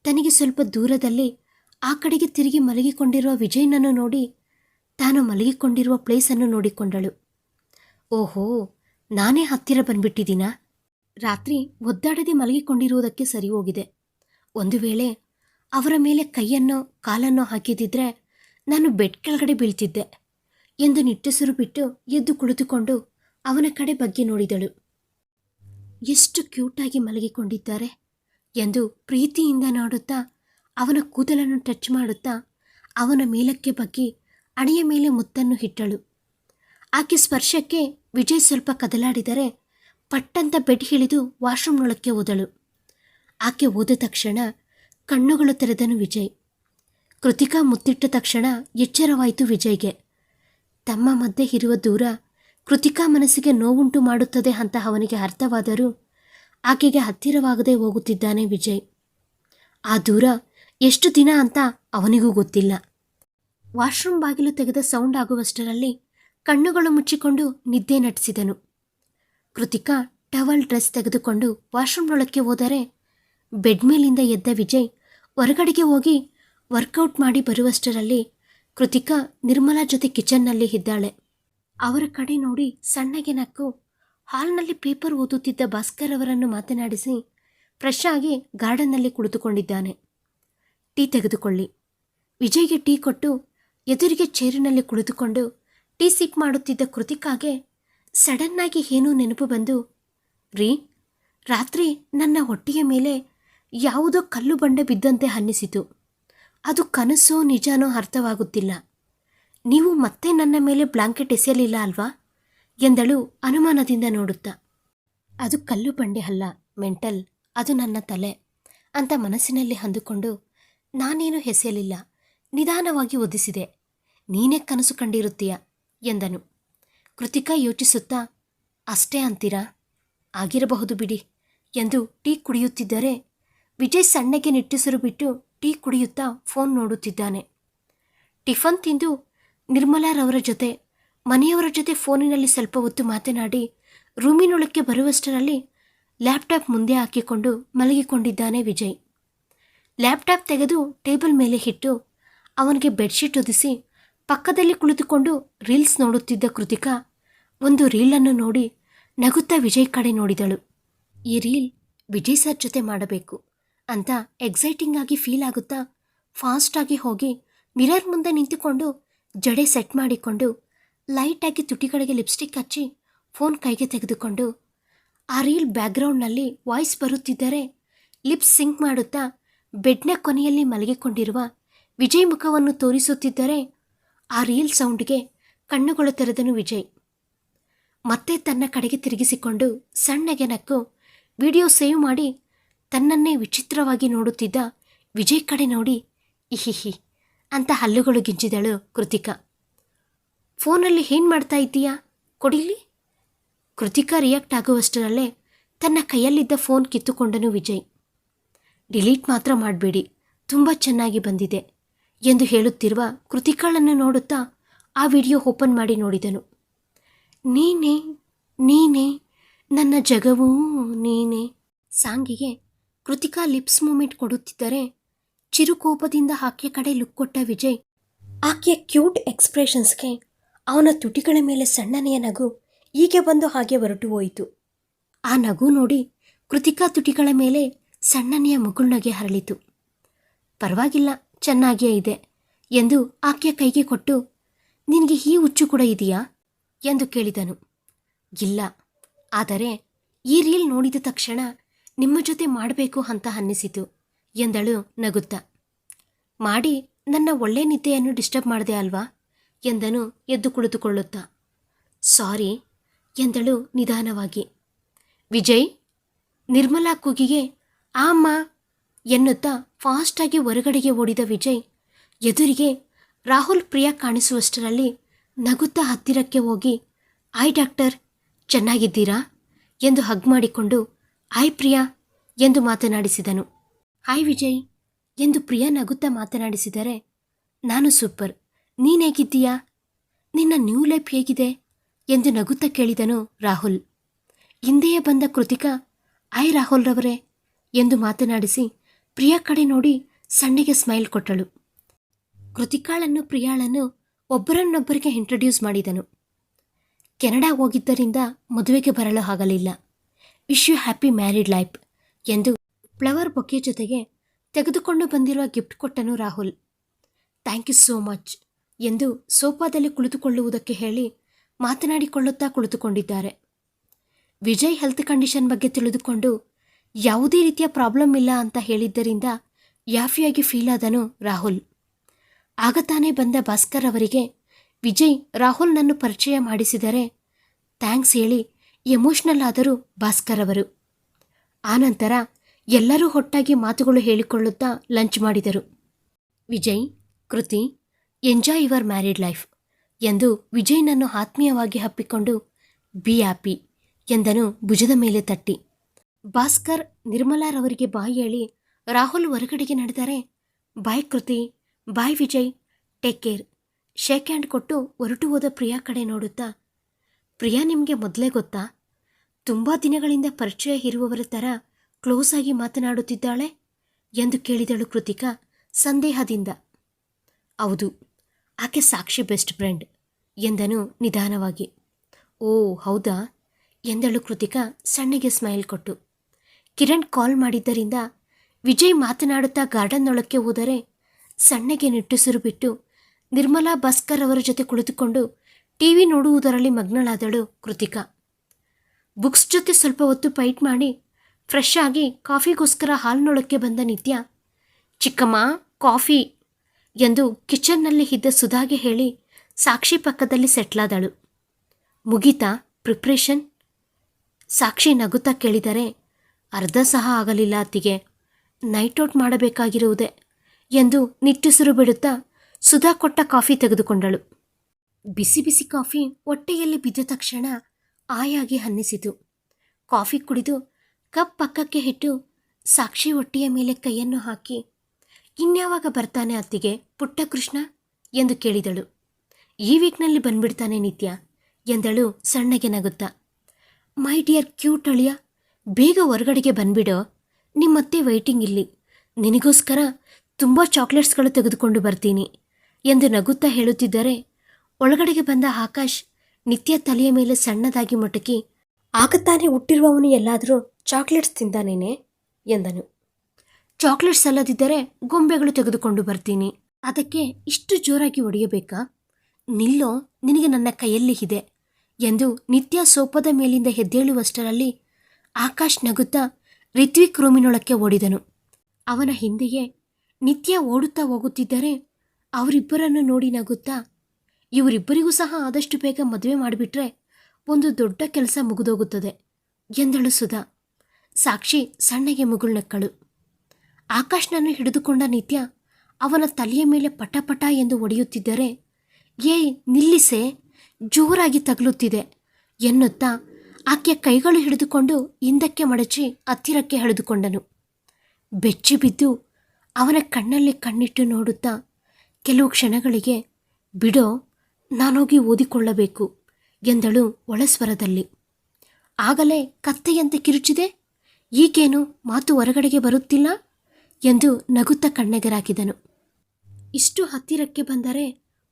ತನಗೆ ಸ್ವಲ್ಪ ದೂರದಲ್ಲಿ ಆ ಕಡೆಗೆ ತಿರುಗಿ ಮಲಗಿಕೊಂಡಿರುವ ವಿಜಯನನ್ನು ನೋಡಿ ತಾನು ಮಲಗಿಕೊಂಡಿರುವ ಪ್ಲೇಸನ್ನು ನೋಡಿಕೊಂಡಳು. ಓಹೋ, ನಾನೇ ಹತ್ತಿರ ಬಂದ್ಬಿಟ್ಟಿದ್ದೀನಾ? ರಾತ್ರಿ ಒದ್ದಾಡದೆ ಮಲಗಿಕೊಂಡಿರುವುದಕ್ಕೆ ಸರಿ ಹೋಗಿದೆ ಒಂದು ವೇಳೆ ಅವರ ಮೇಲೆ ಕೈಯನ್ನು ಕಾಲನ್ನು ಹಾಕಿದಿದ್ರೆ ನಾನು ಬೆಡ್ ಕೆಳಗಡೆ ಬೀಳ್ತಿದ್ದೆ ಎಂದು ನಿಟ್ಟುಸಿರು ಬಿಟ್ಟು ಎದ್ದು ಕುಳಿತುಕೊಂಡು ಅವನ ಕಡೆ ಬಗ್ಗೆ ನೋಡಿದಳು. ಎಷ್ಟು ಕ್ಯೂಟಾಗಿ ಮಲಗಿಕೊಂಡಿದ್ದಾರೆ ಎಂದು ಪ್ರೀತಿಯಿಂದ ನೋಡುತ್ತಾ ಅವನ ಕೂದಲನ್ನು ಟಚ್ ಮಾಡುತ್ತಾ ಅವನ ಮೇಲಕ್ಕೆ ಬಗ್ಗಿ ಅಣೆಯ ಮೇಲೆ ಮುತ್ತನ್ನು ಇಟ್ಟಳು. ಆಕೆ ಸ್ಪರ್ಶಕ್ಕೆ ವಿಜಯ್ ಸ್ವಲ್ಪ ಕದಲಾಡಿದರೆ ಪಟ್ಟಂತ ಬೆಡ್ ಹಿಡಿದು ವಾಶ್ರೂಮ್ನೊಳಕ್ಕೆ ಓದಳು ಆಕೆ ಓದ ತಕ್ಷಣ ಕಣ್ಣುಗಳು ತೆರೆದನು ವಿಜಯ್. ಕೃತಿಕಾ ಮುತ್ತಿಟ್ಟ ತಕ್ಷಣ ಎಚ್ಚರವಾಯಿತು ವಿಜಯ್ಗೆ. ತಮ್ಮ ಮಧ್ಯೆ ಇರುವ ದೂರ ಕೃತಿಕಾ ಮನಸ್ಸಿಗೆ ನೋವುಂಟು ಮಾಡುತ್ತದೆ ಅಂತ ಅವನಿಗೆ ಅರ್ಥವಾದರೂ ಆಕೆಗೆ ಹತ್ತಿರವಾಗದೆ ಹೋಗುತ್ತಿದ್ದಾನೆ ವಿಜಯ್. ಆ ದೂರ ಎಷ್ಟು ದಿನ ಅಂತ ಅವನಿಗೂ ಗೊತ್ತಿಲ್ಲ. ವಾಶ್ರೂಮ್ ಬಾಗಿಲು ತೆಗೆದ ಸೌಂಡ್ ಆಗುವಷ್ಟರಲ್ಲಿ ಕಣ್ಣುಗಳು ಮುಚ್ಚಿಕೊಂಡು ನಿದ್ದೆ ನಟಿಸಿದನು. ಕೃತಿಕಾ ಟವಲ್ ಡ್ರೆಸ್ ತೆಗೆದುಕೊಂಡು ವಾಶ್ರೂಮ್ನೊಳಕ್ಕೆ ಹೋದರೆ ಬೆಡ್ ಮೇಲಿಂದ ಎದ್ದ ವಿಜಯ್ ಹೊರಗಡೆಗೆ ಹೋಗಿ ವರ್ಕೌಟ್ ಮಾಡಿ ಬರುವಷ್ಟರಲ್ಲಿ ಕೃತಿಕಾ ನಿರ್ಮಲಾ ಜೊತೆ ಕಿಚನ್ನಲ್ಲಿ ಇದ್ದಾಳೆ. ಅವರ ಕಡೆ ನೋಡಿ ಸಣ್ಣಗೆ ನಕ್ಕು ಹಾಲ್ನಲ್ಲಿ ಪೇಪರ್ ಓದುತ್ತಿದ್ದ ಭಾಸ್ಕರ್ ಅವರನ್ನು ಮಾತನಾಡಿಸಿ ಫ್ರೆಶ್ ಆಗಿ ಗಾರ್ಡನ್ನಲ್ಲಿ ಕುಳಿತುಕೊಂಡಿದ್ದಾನೆ. ಟೀ ತೆಗೆದುಕೊಳ್ಳಿ. ವಿಜಯ್ಗೆ ಟೀ ಕೊಟ್ಟು ಎದುರಿಗೆ ಚೇರಿನಲ್ಲಿ ಕುಳಿತುಕೊಂಡು ಟೀ ಸಿಪ್ ಮಾಡುತ್ತಿದ್ದ ಕೃತಿಕಾಗೆ ಸಡನ್ನಾಗಿ ಏನೋ ನೆನಪು ಬಂದು, ರೀ, ರಾತ್ರಿ ನನ್ನ ಹೊಟ್ಟೆಯ ಮೇಲೆ ಯಾವುದೋ ಕಲ್ಲು ಬಂಡೆ ಬಿದ್ದಂತೆ ಅನ್ನಿಸಿತು. ಅದು ಕನಸೋ ನಿಜಾನೋ ಅರ್ಥವಾಗುತ್ತಿಲ್ಲ. ನೀವು ಮತ್ತೆ ನನ್ನ ಮೇಲೆ ಬ್ಲಾಂಕೆಟ್ ಎಸೆಯಲಿಲ್ಲ ಅಲ್ವಾ? ಎಂದಳು ಅನುಮಾನದಿಂದ ನೋಡುತ್ತಾ. ಅದು ಕಲ್ಲು ಬಂಡೆ ಅಲ್ಲ, ಮೆಂಟಲ್, ಅದು ನನ್ನ ತಲೆ ಅಂತ ಮನಸ್ಸಿನಲ್ಲಿ ಅಂದುಕೊಂಡು ನಾನೇನು ಹೆಸೆಯಲಿಲ್ಲ. ನಿಧಾನವಾಗಿ ಒದಿಸಿದೆ ನೀನೇ ಕನಸು ಕಂಡಿರುತ್ತೀಯ? ಎಂದನು. ಕೃತಿಕಾ ಯೋಚಿಸುತ್ತಾ, ಅಷ್ಟೇ ಅಂತೀರಾ? ಆಗಿರಬಹುದು ಬಿಡಿ. ಎಂದು ಟೀ ಕುಡಿಯುತ್ತಿದ್ದರೆ, ವಿಜಯ್ ಸಣ್ಣಗೆ ನಿಟ್ಟುಸಿರು ಬಿಟ್ಟು ಟೀ ಕುಡಿಯುತ್ತಾ ಫೋನ್ ನೋಡುತ್ತಿದ್ದಾನೆ. ಟಿಫನ್ ತಿಂದು ನಿರ್ಮಲಾರವರ ಜೊತೆ, ಮನೆಯವರ ಜೊತೆ ಫೋನಿನಲ್ಲಿ ಸ್ವಲ್ಪ ಹೊತ್ತು ಮಾತನಾಡಿ, ರೂಮಿನೊಳಕ್ಕೆ ಬರುವಷ್ಟರಲ್ಲಿ ಲ್ಯಾಪ್ಟಾಪ್ ಮುಂದೆ ಹಾಕಿಕೊಂಡು ಮಲಗಿಕೊಂಡಿದ್ದಾನೆ ವಿಜಯ್. ಲ್ಯಾಪ್ಟಾಪ್ ತೆಗೆದು ಟೇಬಲ್ ಮೇಲೆ ಇಟ್ಟು ಅವನಿಗೆ ಬೆಡ್ಶೀಟ್ ಒದಿಸಿ ಪಕ್ಕದಲ್ಲಿ ಕುಳಿತುಕೊಂಡು ರೀಲ್ಸ್ ನೋಡುತ್ತಿದ್ದ ಕೃತಿಕಾ ಒಂದು ರೀಲನ್ನು ನೋಡಿ ನಗುತ್ತಾ ವಿಜಯ್ ಕಡೆ ನೋಡಿದಳು. ಈ ರೀಲ್ ವಿಜಯ್ ಸರ್ ಜೊತೆ ಮಾಡಬೇಕು ಅಂತ ಎಕ್ಸೈಟಿಂಗ್ ಆಗಿ ಫೀಲ್ ಆಗುತ್ತಾ ಫಾಸ್ಟಾಗಿ ಹೋಗಿ ಮಿರರ್ ಮುಂದೆ ನಿಂತುಕೊಂಡು ಜಡೆ ಸೆಟ್ ಮಾಡಿಕೊಂಡು ಲೈಟಾಗಿ ತುಟಿಗಳಿಗೆ ಲಿಪ್ಸ್ಟಿಕ್ ಹಚ್ಚಿ ಫೋನ್ ಕೈಗೆ ತೆಗೆದುಕೊಂಡು ಆ ರೀಲ್ ಬ್ಯಾಕ್ಗ್ರೌಂಡ್ನಲ್ಲಿ ವಾಯ್ಸ್ ಬರುತ್ತಿದ್ದರೆ ಲಿಪ್ಸ್ ಸಿಂಕ್ ಮಾಡುತ್ತಾ ಬೆಡ್ನ ಕೊನೆಯಲ್ಲಿ ಮಲಗಿಕೊಂಡಿರುವ ವಿಜಯ್ ಮುಖವನ್ನು ತೋರಿಸುತ್ತಿದ್ದರೆ ಆ ರೀಲ್ ಸೌಂಡ್ಗೆ ಕಣ್ಣುಗಳು ತೆರೆದನು ವಿಜಯ್. ಮತ್ತೆ ತನ್ನ ಕಡೆಗೆ ತಿರುಗಿಸಿಕೊಂಡು ಸಣ್ಣಗೆ ನಕ್ಕು ವಿಡಿಯೋ ಸೇವ್ ಮಾಡಿ ತನ್ನನ್ನೇ ವಿಚಿತ್ರವಾಗಿ ನೋಡುತ್ತಿದ್ದ ವಿಜಯ್ ಕಡೆ ನೋಡಿ, ಇಹಿಹಿ, ಅಂತ ಹಲ್ಲುಗಳು ಗಿಂಜಿದಳು ಕೃತಿಕಾ. ಫೋನಲ್ಲಿ ಏನು ಮಾಡ್ತಾ ಇದ್ದೀಯಾ? ಕೊಡಿಲಿ? ಕೃತಿಕಾ ರಿಯಾಕ್ಟ್ ಆಗುವಷ್ಟರಲ್ಲೇ ತನ್ನ ಕೈಯಲ್ಲಿದ್ದ ಫೋನ್ ಕಿತ್ತುಕೊಂಡನು ವಿಜಯ್. ಡಿಲೀಟ್ ಮಾತ್ರ ಮಾಡಬೇಡಿ. ತುಂಬ ಚೆನ್ನಾಗಿ ಬಂದಿದೆ ಎಂದು ಹೇಳುತ್ತಿರುವ ಕೃತಿಕಾಳನ್ನು ನೋಡುತ್ತಾ ಆ ವಿಡಿಯೋ ಓಪನ್ ಮಾಡಿ ನೋಡಿದನು. ನೀನೇ ನೀನೇ, ನನ್ನ ಜಗವೂ ನೀನೇ. ಸಾಂಗಿಗೆ ಕೃತಿಕಾ ಲಿಪ್ಸ್ ಮೂಮೆಂಟ್ ಕೊಡುತ್ತಿದ್ದರೆ ಚಿರುಕೋಪದಿಂದ ಆಕೆಯ ಕಡೆ ಲುಕ್ ಕೊಟ್ಟ ವಿಜಯ್ ಆಕೆಯ ಕ್ಯೂಟ್ ಎಕ್ಸ್ಪ್ರೆಷನ್ಸ್ಗೆ ಅವನ ತುಟಿಗಳ ಮೇಲೆ ಸಣ್ಣನೆಯ ನಗು ಹೀಗೆ ಬಂದು ಹಾಗೆ ಹೊರಟು ಹೋಯಿತು. ಆ ನಗು ನೋಡಿ ಕೃತಿಕಾ ತುಟಿಗಳ ಮೇಲೆ ಸಣ್ಣನೆಯ ಮುಗುಳ್ನಗೆ ಹರಳಿತು. ಪರವಾಗಿಲ್ಲ, ಚೆನ್ನಾಗಿಯೇ ಇದೆ ಎಂದು ಆಕೆಯ ಕೈಗೆ ಕೊಟ್ಟು, ನಿನಗೆ ಈ ಹುಚ್ಚು ಕೂಡ ಇದೆಯಾ ಎಂದು ಕೇಳಿದನು. ಇಲ್ಲ, ಆದರೆ ಈ ರೀಲ್ ನೋಡಿದ ತಕ್ಷಣ ನಿಮ್ಮ ಜೊತೆ ಮಾಡಬೇಕು ಅಂತ ಅನ್ನಿಸಿತು ಎಂದಳು ನಗುತ್ತಾ. ಮಾಡಿ, ನನ್ನ ಒಳ್ಳೆ ನಿದ್ದೆಯನ್ನು ಡಿಸ್ಟರ್ಬ್ ಮಾಡಿದೆ ಅಲ್ವಾ ಎಂದನು ಎದ್ದು ಕುಳಿತುಕೊಳ್ಳುತ್ತಾ. ಸಾರಿ ಎಂದಳು ನಿಧಾನವಾಗಿ. ವಿಜಯ್, ನಿರ್ಮಲಾ ಕೂಗಿಗೆ ಆ ಅಮ್ಮ ಎನ್ನುತ್ತಾ ಫಾಸ್ಟಾಗಿ ಹೊರಗಡೆಗೆ ಓಡಿದ ವಿಜಯ್. ಎದುರಿಗೆ ರಾಹುಲ್ ಪ್ರಿಯಾ ಕಾಣಿಸುವಷ್ಟರಲ್ಲಿ ನಗುತ್ತಾ ಹತ್ತಿರಕ್ಕೆ ಹೋಗಿ, ಆಯ್ ಡಾಕ್ಟರ್, ಚೆನ್ನಾಗಿದ್ದೀರಾ? ಎಂದು ಹಗ್ ಮಾಡಿಕೊಂಡು, ಆಯ್ ಪ್ರಿಯಾ, ಎಂದು ಮಾತನಾಡಿಸಿದನು. ಹಾಯ್ ವಿಜಯ್, ಎಂದು ಪ್ರಿಯಾ ನಗುತ್ತಾ ಮಾತನಾಡಿಸಿದರೆ, ನಾನು ಸೂಪರ್. ನೀನೇಗಿದ್ದೀಯಾ ನಿನ್ನ ನ್ಯೂ ಲೈಫ್ ಹೇಗಿದೆ? ಎಂದು ನಗುತ್ತಾ ಕೇಳಿದನು ರಾಹುಲ್. ಹಿಂದೆಯೇ ಬಂದ ಕೃತಿಕಾ, ಆಯ್ ರಾಹುಲ್ ರವರೇ ಎಂದು ಮಾತನಾಡಿಸಿ ಪ್ರಿಯಾ ಕಡೆ ನೋಡಿ ಸಣ್ಣಗೆ ಸ್ಮೈಲ್ ಕೊಟ್ಟಳು. ಕೃತಿಕಾಳನ್ನು, ಪ್ರಿಯಾಳನ್ನು ಒಬ್ಬರನ್ನೊಬ್ಬರಿಗೆ ಇಂಟ್ರಡ್ಯೂಸ್ ಮಾಡಿದನು. ಕೆನಡಾ ಹೋಗಿದ್ದರಿಂದ ಮದುವೆಗೆ ಬರಲು ಆಗಲಿಲ್ಲ. Wish you happy married life ಎಂದು ಫ್ಲವರ್ ಬೊಕ್ಕೆ ಜೊತೆಗೆ ತೆಗೆದುಕೊಂಡು ಬಂದಿರುವ ಗಿಫ್ಟ್ ಕೊಟ್ಟನು Rahul. Thank you so much ಎಂದು ಸೋಫಾದಲ್ಲಿ ಕುಳಿತುಕೊಳ್ಳುವುದಕ್ಕೆ ಹೇಳಿ ಮಾತನಾಡಿಕೊಳ್ಳುತ್ತಾ ಕುಳಿತುಕೊಂಡಿದ್ದಾರೆ. ವಿಜಯ್ ಹೆಲ್ತ್ ಕಂಡೀಷನ್ ಬಗ್ಗೆ ತಿಳಿದುಕೊಂಡು ಯಾವುದೇ ರೀತಿಯ ಪ್ರಾಬ್ಲಮ್ ಇಲ್ಲ ಅಂತ ಹೇಳಿದ್ದರಿಂದ ಯಾಫಿಯಾಗಿ ಫೀಲ್ ಆದನು ರಾಹುಲ್. ಆಗ ತಾನೇ ಬಂದ ಭಾಸ್ಕರ್ ಅವರಿಗೆ, ವಿಜಯ್ ರಾಹುಲ್ನನ್ನು ಪರಿಚಯ ಮಾಡಿಸಿದರೆ ಥ್ಯಾಂಕ್ಸ್ ಹೇಳಿ ಎಮೋಷ್ನಲ್ ಆದರು ಭಾಸ್ಕರ್ ಅವರು. ಆನಂತರ ಎಲ್ಲರೂ ಒಟ್ಟಾಗಿ ಮಾತುಗಳು ಹೇಳಿಕೊಳ್ಳುತ್ತಾ ಲಂಚ್ ಮಾಡಿದರು. ವಿಜಯ್, ಕೃತಿ, ಎಂಜಾಯ್ ಯುವರ್ ಮ್ಯಾರಿಡ್ ಲೈಫ್ ಎಂದು ವಿಜಯ್ನನ್ನು ಆತ್ಮೀಯವಾಗಿ ಹಪ್ಪಿಕೊಂಡು ಬಿ ಆಪಿ ಎಂದನು ಭುಜದ ಮೇಲೆ ತಟ್ಟಿ. ಭಾಸ್ಕರ್ ನಿರ್ಮಲಾರವರಿಗೆ ಬಾಯಿ ಹೇಳಿ ರಾಹುಲ್ ಹೊರಗಡೆಗೆ ನಡೆದರೆ bye Kriti, bye Vijay, take care. Shake hand ಕೊಟ್ಟು ಹೊರಟು ಹೋದ ಪ್ರಿಯಾ ಕಡೆ ನೋಡುತ್ತಾ, ಪ್ರಿಯಾ ನಿಮಗೆ ಮೊದಲೇ ಗೊತ್ತಾ? ತುಂಬ ದಿನಗಳಿಂದ ಪರಿಚಯ ಇರುವವರ ಥರ ಕ್ಲೋಸ್ ಆಗಿ ಮಾತನಾಡುತ್ತಿದ್ದಾಳೆ ಎಂದು ಕೇಳಿದಳು ಕೃತಿಕಾ ಸಂದೇಹದಿಂದ. ಹೌದು, ಆಕೆ ಸಾಕ್ಷಿ ಬೆಸ್ಟ್ ಫ್ರೆಂಡ್ ಎಂದನು ನಿಧಾನವಾಗಿ. ಓ, ಹೌದಾ? ಎಂದಳು ಕೃತಿಕಾ ಸಣ್ಣಗೆ ಸ್ಮೈಲ್ ಕೊಟ್ಟು. ಕಿರಣ್ ಕಾಲ್ ಮಾಡಿದ್ದರಿಂದ ವಿಜಯ್ ಮಾತನಾಡುತ್ತಾ ಗಾರ್ಡನ್ನೊಳಕ್ಕೆ ಹೋದರೆ ಸಣ್ಣಗೆ ನಿಟ್ಟುಸಿರು ಬಿಟ್ಟು ನಿರ್ಮಲಾ ಭಾಸ್ಕರ್ ಅವರ ಜೊತೆ ಕುಳಿತುಕೊಂಡು ಟಿವಿ ನೋಡುವುದರಲ್ಲಿ ಮಗ್ನಳಾದಳು ಕೃತಿಕಾ. ಬುಕ್ಸ್ ಜೊತೆ ಸ್ವಲ್ಪ ಹೊತ್ತು ಫೈಟ್ ಮಾಡಿ ಫ್ರೆಶ್ ಆಗಿ ಕಾಫಿಗೋಸ್ಕರ ಹಾಲ್ನೊಳಕ್ಕೆ ಬಂದ ನಿತ್ಯ, ಚಿಕ್ಕಮ್ಮ, ಕಾಫಿ ಎಂದು ಕಿಚನ್ನಲ್ಲಿ ಇದ್ದ ಸುಧಾಗೆ ಹೇಳಿ ಸಾಕ್ಷಿ ಪಕ್ಕದಲ್ಲಿ ಸೆಟ್ಲಾದಳು. ಮುಗೀತಾ, ಪ್ರಿಪ್ರೇಷನ್? ಸಾಕ್ಷಿ ನಗುತ್ತಾ ಕೇಳಿದರೆ ಅರ್ಧ ಸಹ ಆಗಲಿಲ್ಲ ಅತ್ತಿಗೆ. ನೈಟ್ ಔಟ್ ಮಾಡಬೇಕಾಗಿರುವುದೇ ಎಂದು ನಿಟ್ಟುಸಿರು ಬಿಡುತ್ತಾ ಸುಧಾ ಕೊಟ್ಟ ಕಾಫಿ ತೆಗೆದುಕೊಂಡಳು. ಬಿಸಿ ಬಿಸಿ ಕಾಫಿ ಹೊಟ್ಟೆಯಲ್ಲಿ ಬಿದ್ದ ತಕ್ಷಣ ಆಯಾಗಿ ಹನ್ನಿಸಿತು. ಕಾಫಿ ಕುಡಿದು ಕಪ್ ಪಕ್ಕಕ್ಕೆ ಇಟ್ಟು ಸಾಕ್ಷಿ ಹೊಟ್ಟೆಯ ಮೇಲೆ ಕೈಯನ್ನು ಹಾಕಿ, ಇನ್ಯಾವಾಗ ಬರ್ತಾನೆ ಅತ್ತಿಗೆ ಪುಟ್ಟ ಕೃಷ್ಣ ಎಂದು ಕೇಳಿದಳು. ಈ ವೀಕ್ನಲ್ಲಿ ಬಂದ್ಬಿಡ್ತಾನೆ ನಿತ್ಯ ಎಂದಳು ಸಣ್ಣಗೆ ನಗುತ್ತಾ. ಮೈ ಡಿಯರ್ ಕ್ಯೂಟ್ ಅಳಿಯ ಬೇಗ ಹೊರಗಡೆಗೆ ಬಂದ್ಬಿಡು. ನಿಮ್ಮತ್ತೆ ವೈಟಿಂಗ್ ಇಲ್ಲಿ. ನಿನಗೋಸ್ಕರ ತುಂಬ ಚಾಕ್ಲೇಟ್ಸ್ಗಳು ತೆಗೆದುಕೊಂಡು ಬರ್ತೀನಿ ಎಂದು ನಗುತ್ತಾ ಹೇಳುತ್ತಿದ್ದರೆ, ಒಳಗಡೆಗೆ ಬಂದ ಆಕಾಶ್ ನಿತ್ಯ ತಲೆಯ ಮೇಲೆ ಸಣ್ಣದಾಗಿ ಮಟಕಿ ಆಗತ್ತಾನೆ ಹುಟ್ಟಿರುವವನು ಎಲ್ಲಾದರೂ ಚಾಕ್ಲೇಟ್ಸ್ ತಿಂದಾನೇನೆ? ಎಂದನು. ಚಾಕ್ಲೇಟ್ಸ್ ಅಲ್ಲದಿದ್ದರೆ ಗೊಂಬೆಗಳು ತೆಗೆದುಕೊಂಡು ಬರ್ತೀನಿ. ಅದಕ್ಕೆ ಇಷ್ಟು ಜೋರಾಗಿ ಒಡೆಯಬೇಕಾ ನಿಲ್ಲೋ, ನಿನಗೆ ನನ್ನ ಕೈಯಲ್ಲಿ ಇದೆ ಎಂದು ನಿತ್ಯ ಸೋಪದ ಮೇಲಿಂದ ಎದ್ದೇಳುವಷ್ಟರಲ್ಲಿ ಆಕಾಶ್ ನಗುತ್ತಾ ರಿತ್ವಿಕ್ ರೂಮಿನೊಳಕ್ಕೆ ಓಡಿದನು. ಅವನ ಹಿಂದೆಯೇ ನಿತ್ಯ ಓಡುತ್ತಾ ಹೋಗುತ್ತಿದ್ದರೆ ಅವರಿಬ್ಬರನ್ನು ನೋಡಿ ನಗುತ್ತಾ, ಇವರಿಬ್ಬರಿಗೂ ಸಹ ಆದಷ್ಟು ಬೇಗ ಮದುವೆ ಮಾಡಿಬಿಟ್ರೆ ಒಂದು ದೊಡ್ಡ ಕೆಲಸ ಮುಗಿದೋಗುತ್ತದೆ ಎಂದಳು ಸುಧಾ. ಸಾಕ್ಷಿ ಸಣ್ಣಗೆ ಮುಗುಳ್ನಕ್ಕಳು ಆಕಾಶ್ನನ್ನು ಹಿಡಿದುಕೊಂಡ ನಿತ್ಯ ಅವನ ತಲೆಯ ಮೇಲೆ ಪಟ ಪಟ ಎಂದು ಒಡೆಯುತ್ತಿದ್ದರೆ, ಏಯ್ ನಿಲ್ಲಿಸೆ ಜೋರಾಗಿ ತಗಲುತ್ತಿದೆ ಎನ್ನುತ್ತಾ ಆಕೆಯ ಕೈಗಳು ಹಿಡಿದುಕೊಂಡು ಹಿಂದಕ್ಕೆ ಮಡಚಿ ಹತ್ತಿರಕ್ಕೆ ಎಳೆದುಕೊಂಡನು ಬೆಚ್ಚಿ ಬಿದ್ದು ಅವನ ಕಣ್ಣಲ್ಲಿ ಕಣ್ಣಿಟ್ಟು ನೋಡುತ್ತಾ ಕೆಲವು ಕ್ಷಣಗಳಿಗೆ, ಬಿಡೋ, ನಾನೋಗಿ ಓದಿಕೊಳ್ಳಬೇಕು, ಎಂದಳು ಒಳಸ್ವರದಲ್ಲಿ. ಆಗಲೇ ಕತ್ತೆಯಂತೆ ಕಿರುಚಿದೆ, ಈಗೇನು ಮಾತು ಹೊರಗಡೆಗೆ ಬರುತ್ತಿಲ್ಲ? ಎಂದು ನಗುತ್ತ ಕಣ್ಣೆಗರಾಕಿದನು ಇಷ್ಟು ಹತ್ತಿರಕ್ಕೆ ಬಂದರೆ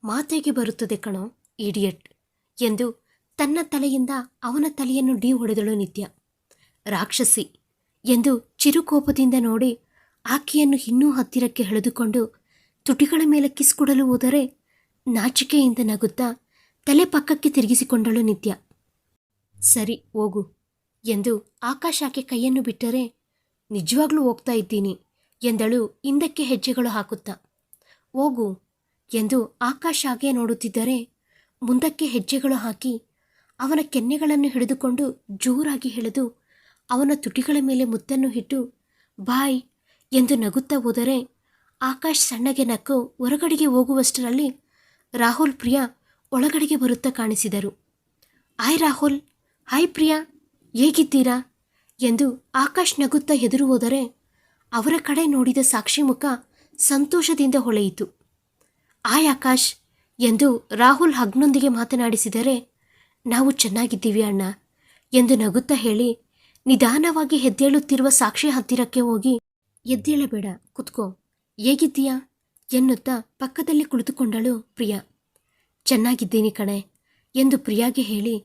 ಮಾತೆಗೆ ಬರುತ್ತದೆ ಕಣೋ ಈಡಿಯಟ್ ಎಂದು ತನ್ನ ತಲೆಯಿಂದ ಅವನ ತಲೆಯನ್ನು ಡಿ ಹೊಡೆದಳು ನಿತ್ಯ. ರಾಕ್ಷಸಿ! ಎಂದು ಚಿರುಕೋಪದಿಂದ ನೋಡಿ ಆಕೆಯನ್ನು ಇನ್ನೂ ಹತ್ತಿರಕ್ಕೆ ಎಳೆದುಕೊಂಡು ತುಟಿಗಳ ಮೇಲೆ ಕಿಸ್ ಕೊಡಲು ಹೋದರೆ ನಾಚಿಕೆಯಿಂದ ನಗುತ್ತಾ ತಲೆ ಪಕ್ಕಕ್ಕೆ ತಿರುಗಿಸಿಕೊಂಡಳು ನಿತ್ಯ. ಸರಿ, ಹೋಗು ಎಂದು ಆಕಾಶ ಆಕೆ ಕೈಯನ್ನು ಬಿಟ್ಟರೆ ನಿಜವಾಗ್ಲೂ ಹೋಗ್ತಾ ಇದ್ದೀನಿ ಎಂದಳು ಹಿಂದಕ್ಕೆ ಹೆಜ್ಜೆಗಳು ಹಾಕುತ್ತಾ. ಹೋಗು ಎಂದು ಆಕಾಶಾಗೆ ನೋಡುತ್ತಿದ್ದರೆ ಮುಂದಕ್ಕೆ ಹೆಜ್ಜೆಗಳು ಹಾಕಿ ಅವನ ಕೆನ್ನೆಗಳನ್ನು ಹಿಡಿದುಕೊಂಡು ಜೋರಾಗಿ ಎಳೆದು ಅವನ ತುಟಿಗಳ ಮೇಲೆ ಮುತ್ತನ್ನು ಇಟ್ಟು, ಬಾಯ್, ಎಂದು ನಗುತ್ತಾ ಹೋದರೆ ಆಕಾಶ್ ಸಣ್ಣಗೆ ನಕ್ಕು ಹೊರಗಡೆಗೆ ಹೋಗುವಷ್ಟರಲ್ಲಿ ರಾಹುಲ್ ಪ್ರಿಯಾ ಒಳಗಡೆಗೆ ಬರುತ್ತಾ ಕಾಣಿಸಿದರು. ಆಯ್ ರಾಹುಲ್ ಹಾಯ್ ಪ್ರಿಯಾ, ಹೇಗಿದ್ದೀರಾ? ಎಂದು ಆಕಾಶ್ ನಗುತ್ತಾ ಎದುರು ಹೋದರೆ ಅವರ ಕಡೆ ನೋಡಿದ ಸಾಕ್ಷಿ ಮುಖ ಸಂತೋಷದಿಂದ ಹೊಳೆಯಿತು. ಆಯ್ ಆಕಾಶ್, ಎಂದು ರಾಹುಲ್ ಹಗ್ನೊಂದಿಗೆ ಮಾತನಾಡಿಸಿದರೆ ನಾವು ಚೆನ್ನಾಗಿದ್ದೀವಿ ಅಣ್ಣ ಎಂದು ನಗುತ್ತಾ ಹೇಳಿ ನಿಧಾನವಾಗಿ ಹೆದ್ದೇಳುತ್ತಿರುವ ಸಾಕ್ಷಿ ಹತ್ತಿರಕ್ಕೆ ಹೋಗಿ, ಎದ್ದೇಳಬೇಡ, ಕುತ್ಕೋ. ಹೇಗಿದ್ದೀಯಾ? ಎನ್ನುತ್ತಾ ಪಕ್ಕದಲ್ಲಿ ಕುಳಿತುಕೊಂಡಳು ಪ್ರಿಯಾ. ಚೆನ್ನಾಗಿದ್ದೀನಿ ಕಣೆ ಎಂದು ಪ್ರಿಯಾಗೆ ಹೇಳಿ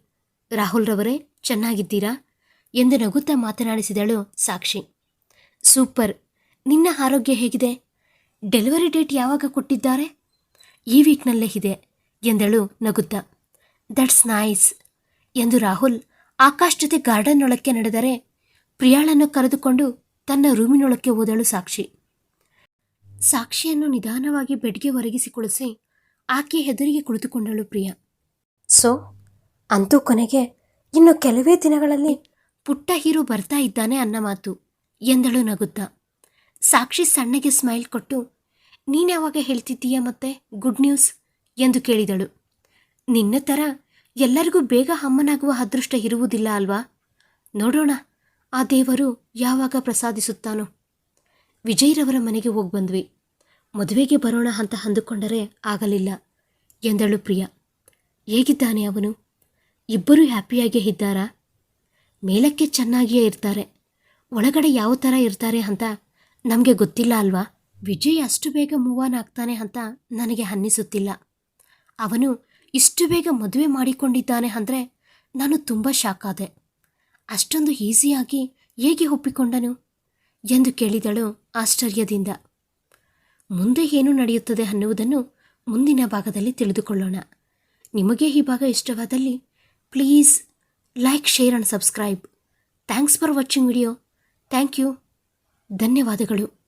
ರಾಹುಲ್ರವರೇ ಚೆನ್ನಾಗಿದ್ದೀರಾ? ಎಂದು ನಗುತ್ತಾ ಮಾತನಾಡಿಸಿದಳು ಸಾಕ್ಷಿ. ಸೂಪರ್. ನಿನ್ನ ಆರೋಗ್ಯ ಹೇಗಿದೆ? ಡೆಲಿವರಿ ಡೇಟ್ ಯಾವಾಗ ಕೊಟ್ಟಿದ್ದಾರೆ? ಈ ವೀಕ್ನಲ್ಲೇ ಇದೆ ಎಂದಳು ನಗುತ್ತಾ. ದಟ್ಸ್ ನೈಸ್ ಎಂದು ರಾಹುಲ್ ಆಕಾಶ್ ಜೊತೆ ಗಾರ್ಡನ್ ಒಳಕ್ಕೆ ನಡೆದರೆ ಪ್ರಿಯಾಳನ್ನು ಕರೆದುಕೊಂಡು ತನ್ನ ರೂಮಿನೊಳಕ್ಕೆ ಹೋದಳು ಸಾಕ್ಷಿ. ಸಾಕ್ಷಿಯನ್ನು ನಿಧಾನವಾಗಿ ಬೆಡ್ಗೆ ಒರಗಿಸಿಕೊಳಿಸಿ ಆಕೆ ಹೆದರಿಗೆ ಕುಳಿತುಕೊಂಡಳು ಪ್ರಿಯಾ. ಸೊ ಅಂತೂ ಕೊನೆಗೆ ಇನ್ನು ಕೆಲವೇ ದಿನಗಳಲ್ಲಿ ಪುಟ್ಟ ಹೀರೋ ಬರ್ತಾ ಇದ್ದಾನೆ ಅನ್ನ ಮಾತು ಎಂದಳು ನಗುತ್ತಾ. ಸಾಕ್ಷಿ ಸಣ್ಣಗೆ ಸ್ಮೈಲ್ ಕೊಟ್ಟು ನೀನ್ಯಾವಾಗ ಹೇಳ್ತಿದ್ದೀಯ ಮತ್ತೆ? ಗುಡ್ ನ್ಯೂಸ್ ಎಂದು ಕೇಳಿದಳು. ನಿನ್ನ ಥರ ಎಲ್ಲರಿಗೂ ಬೇಗ ಅಮ್ಮನಾಗುವ ಅದೃಷ್ಟ ಇರುವುದಿಲ್ಲ ಅಲ್ವಾ? ನೋಡೋಣ. ಆ ದೇವರು ಯಾವಾಗ ಪ್ರಸಾದಿಸುತ್ತಾನೋ. ವಿಜಯ್ರವರ ಮನೆಗೆ ಹೋಗಿ ಬಂದ್ವಿ. ಮದುವೆಗೆ ಬರೋಣ ಅಂತ ಅಂದುಕೊಂಡರೆ ಆಗಲಿಲ್ಲ. ಎಂದಳು ಪ್ರಿಯ. ಹೇಗಿದ್ದಾನೆ ಅವನು? ಇಬ್ಬರೂ ಹ್ಯಾಪಿಯಾಗೇ ಇದ್ದಾರಾ? ಮೇಲಕ್ಕೆ ಚೆನ್ನಾಗಿಯೇ ಇರ್ತಾರೆ. ಒಳಗಡೆ ಯಾವ ಥರ ಇರ್ತಾರೆ ಅಂತ ನಮಗೆ ಗೊತ್ತಿಲ್ಲ ಅಲ್ವಾ? ವಿಜಯ್ ಅಷ್ಟು ಬೇಗ ಮೂವ್ ಆನ್ ಆಗ್ತಾನೆ ಅಂತ ನನಗೆ ಅನ್ನಿಸುತ್ತಿಲ್ಲ. ಅವನು ಇಷ್ಟು ಬೇಗ ಮದುವೆ ಮಾಡಿಕೊಂಡಿದ್ದಾನೆ ಅಂದರೆ ನಾನು ತುಂಬ ಆದೆ. ಅಷ್ಟೊಂದು ಈಸಿಯಾಗಿ ಹೇಗೆ ಒಪ್ಪಿಕೊಂಡನು? ಎಂದು ಕೇಳಿದಳು ಆಶ್ಚರ್ಯದಿಂದ. ಮುಂದೆ ಏನು ನಡೆಯುತ್ತದೆ ಅನ್ನುವುದನ್ನು ಮುಂದಿನ ಭಾಗದಲ್ಲಿ ತಿಳಿದುಕೊಳ್ಳೋಣ. ನಿಮಗೆ ಈ ಭಾಗ ಇಷ್ಟವಾದಲ್ಲಿ please like share and subscribe thanks for watching video thank you ಧನ್ಯವಾದಗಳು.